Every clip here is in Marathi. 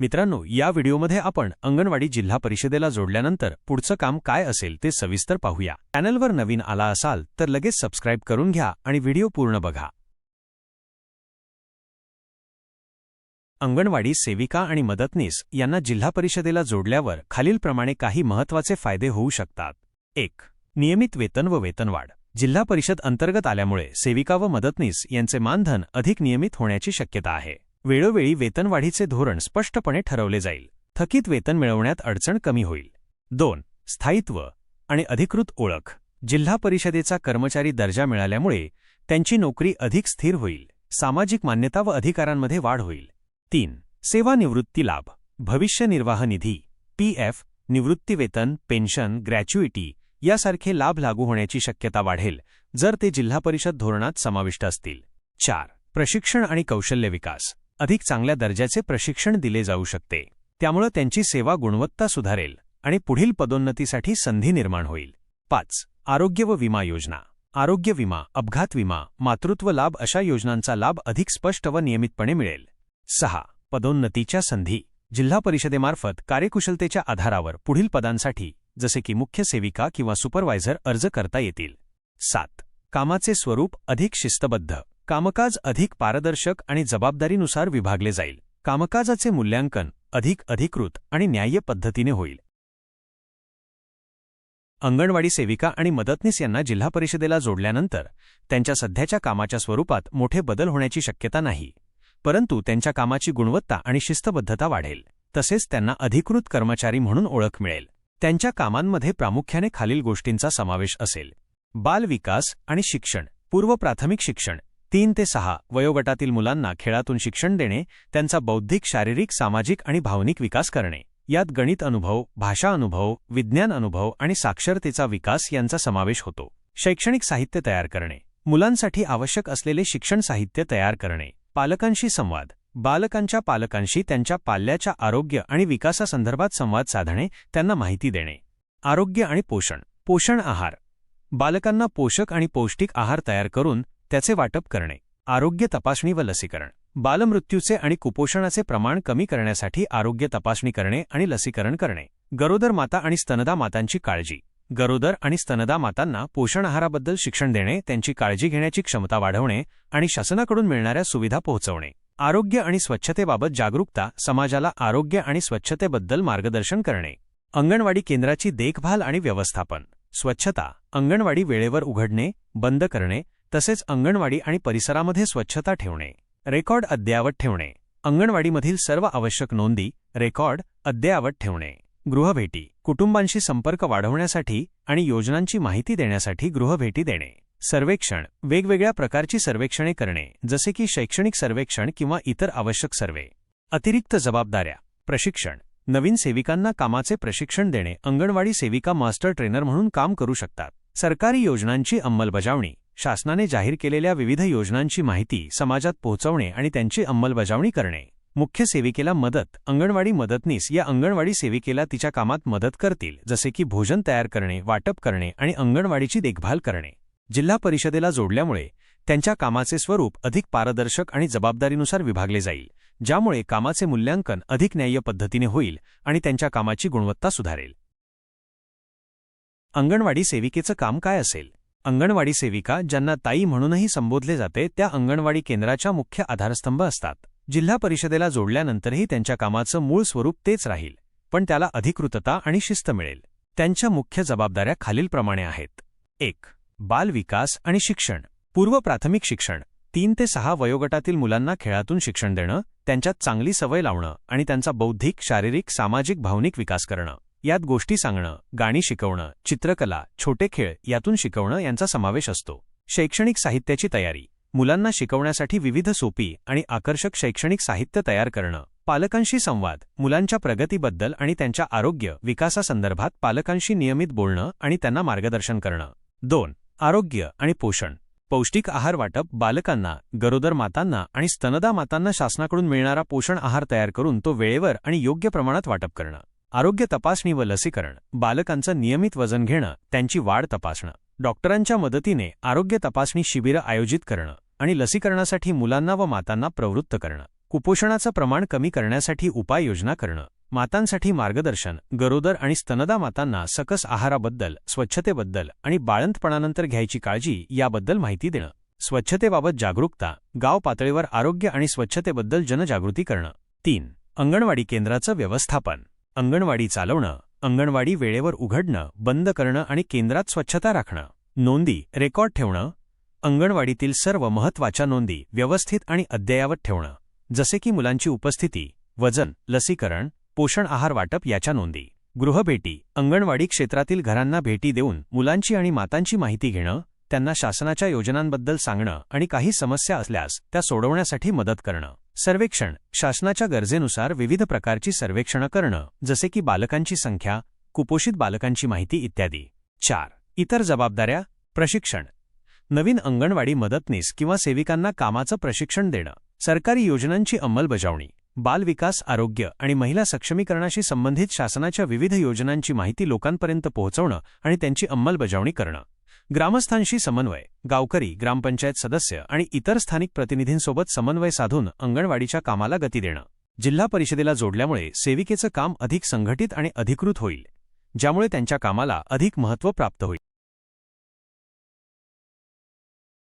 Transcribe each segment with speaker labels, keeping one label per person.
Speaker 1: मित्रांनो या व्हिडिओमध्ये आपण अंगणवाडी जिल्हा परिषदेला जोडल्यानंतर पुढचं काम काय असेल ते सविस्तर पाहूया. चॅनलवर नवीन आला असाल तर लगेच सबस्क्राईब करून घ्या आणि व्हिडिओ पूर्ण बघा. अंगणवाडी सेविका आणि मदतनीस यांना जिल्हा परिषदेला जोडल्यावर खालीलप्रमाणे काही महत्त्वाचे फायदे होऊ शकतात. एक नियमित वेतन व वेतनवाढ. जिल्हा परिषद अंतर्गत आल्यामुळे सेविका व मदतनीस यांचे मानधन अधिक नियमित होण्याची शक्यता आहे. वेळोवेळी वेतनवाढीचे धोरण स्पष्टपणे ठरवले जाईल. थकीत वेतन मिळवण्यात अडचण कमी होईल. दोन स्थायित्व आणि अधिकृत ओळख. जिल्हा परिषदेचा कर्मचारी दर्जा मिळाल्यामुळे त्यांची नोकरी अधिक स्थिर होईल. सामाजिक मान्यता व अधिकारांमध्ये वाढ होईल. तीन सेवानिवृत्ती लाभ. भविष्य निर्वाह निधी पीएफ निवृत्तीवेतन पेन्शन ग्रॅच्युइटी यासारखे लाभ लागू होण्याची शक्यता वाढेल जर ते जिल्हा परिषद धोरणात समाविष्ट असतील. चार प्रशिक्षण आणि कौशल्य विकास. अधिक चांगल्या दर्जाचे प्रशिक्षण दिले जाऊ शकते. त्यामुळं त्यांची सेवा गुणवत्ता सुधारेल आणि पुढील पदोन्नतीसाठी संधी निर्माण होईल. पाच. आरोग्य व विमा योजना. आरोग्य विमा अपघात विमा मातृत्व लाभ अशा योजनांचा लाभ अधिक स्पष्ट व नियमितपणे मिळेल. सहा. पदोन्नतीच्या संधी. जिल्हा परिषदेमार्फत कार्यकुशलतेच्या आधारावर पुढील पदांसाठी जसे की मुख्य सेविका किंवा सुपरवायझर अर्ज करता येतील. सात. कामाचे स्वरूप अधिक शिस्तबद्ध. कामकाज अधिक पारदर्शक आणि जबाबदारीनुसार विभागले जाईल. कामकाजाचे मूल्यांकन अधिक अधिकृत आणि न्याय्य पद्धतीने होईल. अंगणवाडी सेविका आणि मदतनीस यांना जिल्हा परिषदेला जोडल्यानंतर त्यांच्या सध्याच्या कामाच्या स्वरूपात मोठे बदल होण्याची शक्यता नाही. परंतु त्यांच्या कामाची गुणवत्ता आणि शिस्तबद्धता वाढेल. तसेच त्यांना अधिकृत कर्मचारी म्हणून ओळख मिळेल. त्यांच्या कामांमध्ये प्रामुख्याने खालील गोष्टींचा समावेश असेल. बाल विकास आणि शिक्षण पूर्व प्राथमिक शिक्षण तीन ते सहा वयोगटातील मुलांना खेळातून शिक्षण देणे त्यांचा बौद्धिक शारीरिक सामाजिक आणि भावनिक विकास करणे. यात गणित अनुभव भाषा अनुभव विज्ञान अनुभव आणि साक्षरतेचा विकास यांचा समावेश होतो. शैक्षणिक साहित्य तयार करणे. मुलांसाठी आवश्यक असलेले शिक्षण साहित्य तयार करणे. पालकांशी संवाद. बालकांच्या पालकांशी त्यांच्या पाल्याच्या आरोग्य आणि विकासासंदर्भात संवाद साधणे त्यांना माहिती देणे. आरोग्य आणि पोषण. पोषण आहार. बालकांना पोषक आणि पौष्टिक आहार तयार करून त्याचे वाटप करणे आरोग्य तपासणी व लसीकरण बालमृत्यूचे आणि कुपोषणाचे प्रमाण कमी करण्यासाठी आरोग्य तपासणी करणे आणि लसीकरण करणे गरोदर माता आणि स्तनदा मातांची काळजी गरोदर आणि स्तनदा मातांना पोषण आहाराबद्दल शिक्षण देणे त्यांची काळजी घेण्याची क्षमता वाढवणे आणि शासनाकडून मिळणाऱ्या सुविधा पोहोचवणे आरोग्य आणि स्वच्छतेबाबत जागरूकता समाजाला आरोग्य आणि स्वच्छतेबद्दल मार्गदर्शन करणे अंगणवाडी केंद्राची देखभाल आणि व्यवस्थापन स्वच्छता अंगणवाडी वेळेवर उघडणे बंद करणे तसेच अंगणवाडी आणि परिसरामध्ये स्वच्छता ठेवणे रेकॉर्ड अद्ययावत ठेवणे अंगणवाडीमधील सर्व आवश्यक नोंदी रेकॉर्ड अद्ययावत ठेवणे. गृहभेटी कुटुंबांशी संपर्क वाढवण्यासाठी आणि योजनांची माहिती देण्यासाठी गृहभेटी देणे. सर्वेक्षण वेगवेगळ्या प्रकारची सर्वेक्षणे करणे जसे की शैक्षणिक सर्वेक्षण किंवा इतर आवश्यक सर्वे. अतिरिक्त जबाबदाऱ्या प्रशिक्षण नवीन सेविकांना कामाचे प्रशिक्षण देणे अंगणवाडी सेविका मास्टर ट्रेनर म्हणून काम करू शकतात. सरकारी योजनांची अंमलबजावणी शासनाने जाहीर केलेल्या विविध योजनांची माहिती समाजात पोहोचवणे आणि त्यांची अंमलबजावणी करणे. मुख्य सेविकेला मदत अंगणवाडी मदतनीस या अंगणवाडी सेविकेला तिच्या कामात मदत करतील जसे की भोजन तयार करणे वाटप करणे आणि अंगणवाडीची देखभाल करणे. जिल्हा परिषदेला जोडल्यामुळे त्यांच्या कामाचे स्वरूप अधिक पारदर्शक आणि जबाबदारीनुसार विभागले जाईल ज्यामुळे कामाचे मूल्यांकन अधिक न्याय्य पद्धतीने होईल आणि त्यांच्या कामाची गुणवत्ता सुधारेल. अंगणवाडी सेविकेचं काम काय असेल? अंगणवाडी सेविका ज्यांना ताई म्हणूनही संबोधले जाते त्या अंगणवाडी केंद्राच्या मुख्य आधारस्तंभ असतात. जिल्हा परिषदेला जोडल्यानंतरही त्यांच्या कामाचं मूळ स्वरूप तेच राहील पण त्याला अधिकृतता आणि शिस्त मिळेल. त्यांच्या मुख्य जबाबदाऱ्या खालीलप्रमाणे आहेत. एक बालविकास आणि शिक्षण. पूर्व प्राथमिक शिक्षण. तीन ते सहा वयोगटातील मुलांना खेळातून शिक्षण देणं त्यांच्यात चांगली सवय लावणं आणि त्यांचा बौद्धिक शारीरिक सामाजिक भावनिक विकास करणं. यात गोष्टी सांगणं गाणी शिकवणं चित्रकला छोटे खेळ यातून शिकवणं यांचा समावेश असतो. शैक्षणिक साहित्याची तयारी मुलांना शिकवण्यासाठी विविध सोपी आणि आकर्षक शैक्षणिक साहित्य तयार करणं पालकांशी संवाद मुलांच्या प्रगतीबद्दल आणि त्यांच्या आरोग्य विकासासंदर्भात पालकांशी नियमित बोलणं आणि त्यांना मार्गदर्शन करणं. दोन आरोग्य आणि पोषण. पौष्टिक आहार वाटप बालकांना गरोदर मातांना आणि स्तनदा मातांना शासनाकडून मिळणारा पोषण आहार तयार करून तो वेळेवर आणि योग्य प्रमाणात वाटप करणं. आरोग्य तपासणी व लसीकरण बालकांचं नियमित वजन घेणं त्यांची वाढ तपासणं. डॉक्टरांच्या मदतीने आरोग्य तपासणी शिबिरं आयोजित करणं आणि लसीकरणासाठी मुलांना व मातांना प्रवृत्त करणं. कुपोषणाचं प्रमाण कमी करण्यासाठी उपाययोजना करणं. मातांसाठी मार्गदर्शन गरोदर आणि स्तनदा मातांना सकस आहाराबद्दल स्वच्छतेबद्दल आणि बाळंतपणानंतर घ्यायची काळजी याबद्दल माहिती देणं. स्वच्छतेबाबत जागरूकता गाव पातळीवर आरोग्य आणि स्वच्छतेबद्दल जनजागृती करणं. तीन अंगणवाडी केंद्राचं व्यवस्थापन. अंगणवाडी चालवणं अंगणवाडी वेळेवर उघडणं बंद करणं आणि केंद्रात स्वच्छता राखणं. नोंदी रेकॉर्ड ठेवणं. अंगणवाडीतील सर्व महत्त्वाच्या नोंदी व्यवस्थित आणि अद्ययावत ठेवणं. जसे की मुलांची उपस्थिती वजन लसीकरण पोषण आहार वाटप याच्या नोंदी. गृहभेटी अंगणवाडी क्षेत्रातील घरांना भेटी देऊन मुलांची आणि मातांची माहिती घेणं. त्यांना शासनाच्या योजनांबद्दल सांगणं आणि काही समस्या असल्यास त्या सोडवण्यासाठी मदत करणं. सर्वेक्षण शासनाच्या गरजेनुसार विविध प्रकारची सर्वेक्षणं करणं जसे की बालकांची संख्या कुपोषित बालकांची माहिती इत्यादी. चार. इतर जबाबदाऱ्या प्रशिक्षण. नवीन अंगणवाडी मदतनीस किंवा सेविकांना कामाचं प्रशिक्षण देणं. सरकारी योजनांची अंमलबजावणी बालविकास आरोग्य आणि महिला सक्षमीकरणाशी संबंधित शासनाच्या विविध योजनांची माहिती लोकांपर्यंत पोहोचवणं आणि त्यांची अंमलबजावणी करणं. ग्रामस्थांशी समन्वय गावकरी ग्रामपंचायत सदस्य आणि इतर स्थानिक प्रतिनिधींसोबत समन्वय साधून अंगणवाडीच्या कामाला गती देणं. जिल्हा परिषदेला जोडल्यामुळे सेविकेचं काम अधिक संघटित आणि अधिकृत होईल ज्यामुळे त्यांच्या कामाला अधिक महत्त्व प्राप्त होईल.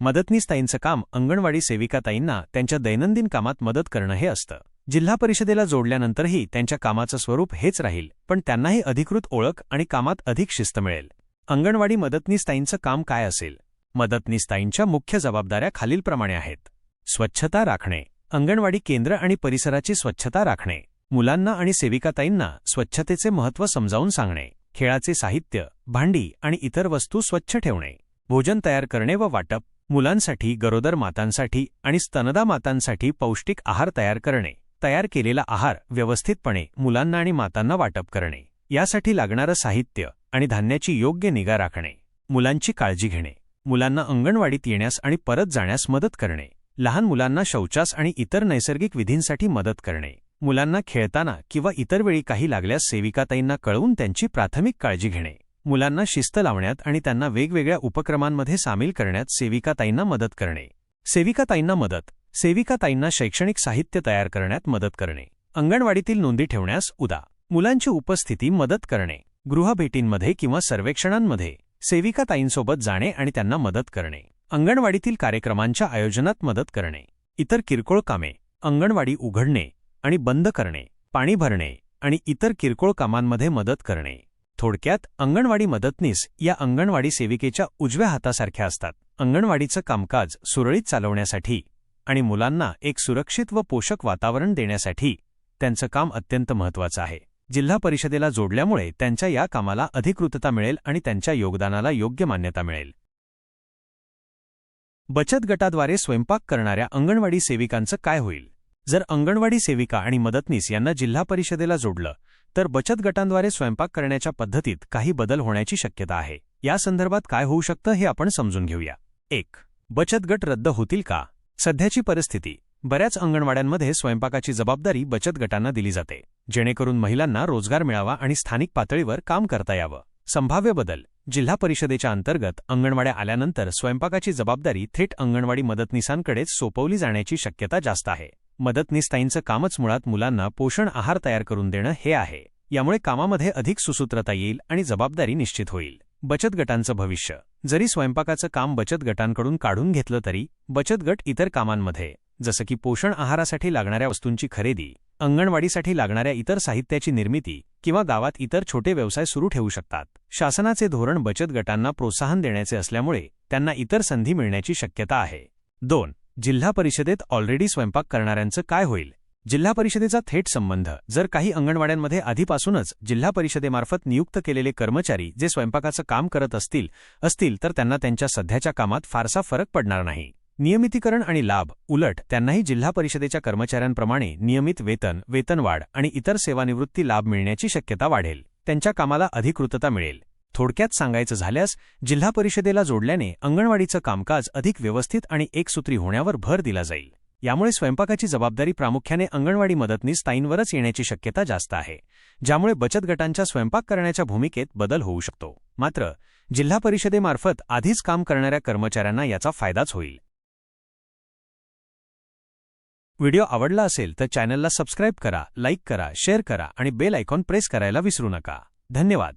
Speaker 1: मदतनीसताईंचं काम अंगणवाडी सेविकाताईंना त्यांच्या दैनंदिन कामात मदत करणं हे असतं. जिल्हा परिषदेला जोडल्यानंतरही त्यांच्या कामाचं स्वरूप हेच राहील पण त्यांनाही अधिकृत ओळख आणि कामात अधिक शिस्त मिळेल. अंगणवाडी मदतनीसताईंचं काम काय असेल? मदतनीसताईंच्या मुख्य जबाबदाऱ्या खालीलप्रमाणे आहेत. स्वच्छता राखणे. अंगणवाडी केंद्र आणि परिसराची स्वच्छता राखणे. मुलांना आणि सेविकाताईंना स्वच्छतेचे महत्त्व समजावून सांगणे. खेळाचे साहित्य भांडी आणि इतर वस्तू स्वच्छ ठेवणे. भोजन तयार करणे व वाटप. मुलांसाठी गरोदर मातांसाठी आणि स्तनदा मातांसाठी पौष्टिक आहार तयार करणे. तयार केलेला आहार व्यवस्थितपणे मुलांना आणि मातांना वाटप करणे. यासाठी लागणारं साहित्य आणि धान्याची योग्य निगा राखणे. मुलांची काळजी घेणे. मुलांना अंगणवाडीत येण्यास आणि परत जाण्यास मदत करणे. लहान मुलांना शौचास आणि इतर नैसर्गिक विधींसाठी मदत करणे. मुलांना खेळताना किंवा इतर वेळी काही लागल्यास सेविकाताईंना कळवून त्यांची प्राथमिक काळजी घेणे. मुलांना शिस्त लावण्यात आणि त्यांना वेगवेगळ्या उपक्रमांमध्ये सामील करण्यात सेविकाताईंना मदत करणे. सेविकाताईंना मदत. सेविकाताईंना शैक्षणिक साहित्य तयार करण्यात मदत करणे. अंगणवाडीतील नोंदी ठेवण्यास उदा. मुलांची उपस्थिती मदत करणे. गृहभेटींमध्ये किंवा सर्वेक्षणांमध्ये सेविकाताईंसोबत जाणे आणि त्यांना मदत करणे. अंगणवाडीतील कार्यक्रमांच्या आयोजनात मदत करणे. इतर किरकोळ कामे. अंगणवाडी उघडणे आणि बंद करणे. पाणी भरणे आणि इतर किरकोळ कामांमध्ये मदत करणे. थोडक्यात अंगणवाडी मदतनीस या अंगणवाडी सेविकेच्या उजव्या हातासारख्या असतात. अंगणवाडीचं कामकाज सुरळीत चालवण्यासाठी आणि मुलांना एक सुरक्षित व पोषक वातावरण देण्यासाठी त्यांचं काम अत्यंत महत्त्वाचं आहे. जिल्हा परिषदेला जोडल्यामुळे त्यांच्या या कामाला अधिकृतता मिळेल आणि त्यांच्या योगदानाला योग्य मान्यता मिळेल. बचत गटाद्वारे स्वयंपाक करणाऱ्या अंगणवाडी सेविकांचं काय होईल? जर अंगणवाडी सेविका आणि मदतनीस यांना जिल्हा परिषदेला जोडलं तर बचत गटांद्वारे स्वयंपाक करण्याच्या पद्धतीत काही बदल होण्याची शक्यता आहे. या संदर्भात काय होऊ शकतं हे आपण समजून घेऊया. एक बचत गट रद्द होतील का? सध्याची परिस्थिती बऱ्याच अंगणवाड्यांमध्ये स्वयंपाकाची जबाबदारी बचत गटांना दिली जाते. जेणेकरून महिलांना रोजगार मिळावा आणि स्थानिक पातळीवर काम करता यावं. संभाव्य बदल. जिल्हा परिषदेच्या अंतर्गत अंगणवाड्या आल्यानंतर स्वयंपाकाची जबाबदारी थेट अंगणवाडी मदतनीसांकडेच सोपवली जाण्याची शक्यता जास्त आहे. मदतनीसताईंचं कामच मुळात मुलांना पोषण आहार तयार करून देणं हे आहे. यामुळे कामामध्ये अधिक सुसूत्रता येईल आणि जबाबदारी निश्चित होईल. बचत गटांचं भविष्य. जरी स्वयंपाकाचं काम बचत गटांकडून काढून घेतलं तरी बचत गट इतर कामांमध्ये जसं की पोषण आहारासाठी लागणाऱ्या वस्तूंची खरेदी अंगणवाडीसाठी लागणाऱ्या इतर साहित्याची निर्मिती किंवा गावात इतर छोटे व्यवसाय सुरू ठेवू शकतात. शासनाचे धोरण बचत गटांना प्रोत्साहन देण्याचे असल्यामुळे त्यांना इतर संधी मिळण्याची शक्यता आहे. दोन जिल्हा परिषदेत ऑलरेडी स्वयंपाक करणाऱ्यांचं काय होईल? जिल्हा परिषदेचा थेट संबंध जर काही अंगणवाड्यांमध्ये आधीपासूनच जिल्हा परिषदेमार्फत नियुक्त केलेले कर्मचारी जे स्वयंपाकाचं काम करत असतील असतील तर त्यांना त्यांच्या सध्याच्या कामात फारसा फरक पडणार नाही. नियमितीकरण आणि लाभ उलट त्यांनाही जिल्हा परिषदेच्या कर्मचाऱ्यांप्रमाणे नियमित वेतन वेतनवाढ आणि इतर सेवानिवृत्ती लाभ मिळण्याची शक्यता वाढेल. त्यांच्या कामाला अधिकृतता मिळेल. थोडक्यात सांगायचं झाल्यास जिल्हा परिषदेला जोडल्याने अंगणवाडीचं कामकाज अधिक व्यवस्थित आणि एकसूत्री होण्यावर भर दिला जाईल. यामुळे स्वयंपाकाची जबाबदारी प्रामुख्याने अंगणवाडी मदतनीस ताईंवरच येण्याची शक्यता जास्त आहे ज्यामुळे बचत गटांच्या स्वयंपाक करण्याच्या भूमिकेत बदल होऊ शकतो. मात्र जिल्हा परिषदेमार्फत आधीच काम करणाऱ्या कर्मचाऱ्यांना याचा फायदाच होईल. व्हिडिओ आवडला असेल तर चॅनलला सबस्क्राईब करा लाईक करा शेअर करा आणि बेल आयकॉन प्रेस करायला विसरू नका. धन्यवाद.